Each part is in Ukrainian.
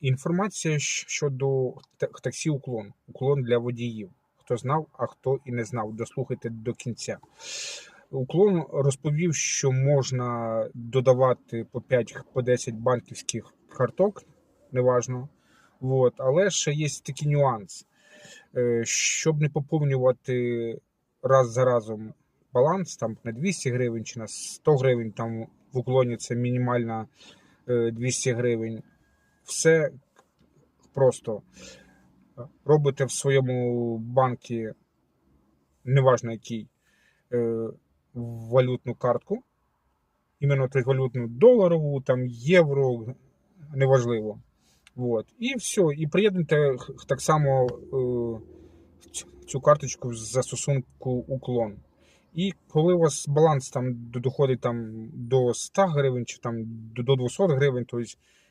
Інформація щодо таксі уклон. Уклон для водіїв. Хто знав, а хто і не знав. Дослухайте до кінця. Уклон розповів, що можна додавати по 5 по 10 банківських карток, неважно. Вот. Але ще є такий нюанс. Е, Щоб не поповнювати раз за разом баланс там на 200 гривень чи на 100 гривень, там в уклоні це мінімальна е, 200 гривень. Все просто робите в своєму банку, неважно який, е, валютну картку, іменно валютну доларову, там євро, неважливо. Вот. І все. І приєднуйте так само е, цю карточку в застосунку уклон. І коли у вас баланс там доходить там, до 100 гривень чи там до 200 гривень, тобто,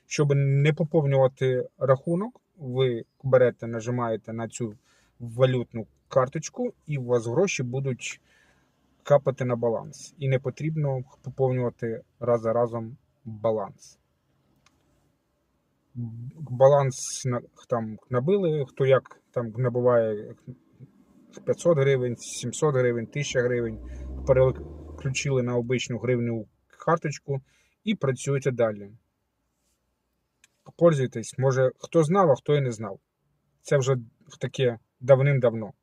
щоб не поповнювати рахунок, ви берете, нажимаєте на цю валютну карточку, і у вас гроші будуть капати на баланс. І не потрібно поповнювати раз за разом баланс. Баланс там набили, хто як там набуває 500 гривень, 700 гривень, 1000 гривень, переключили на обичну гривню карточку і працюєте далі. Пользуйтесь, може хто знав, а хто і не знав. Це вже таке давним-давно.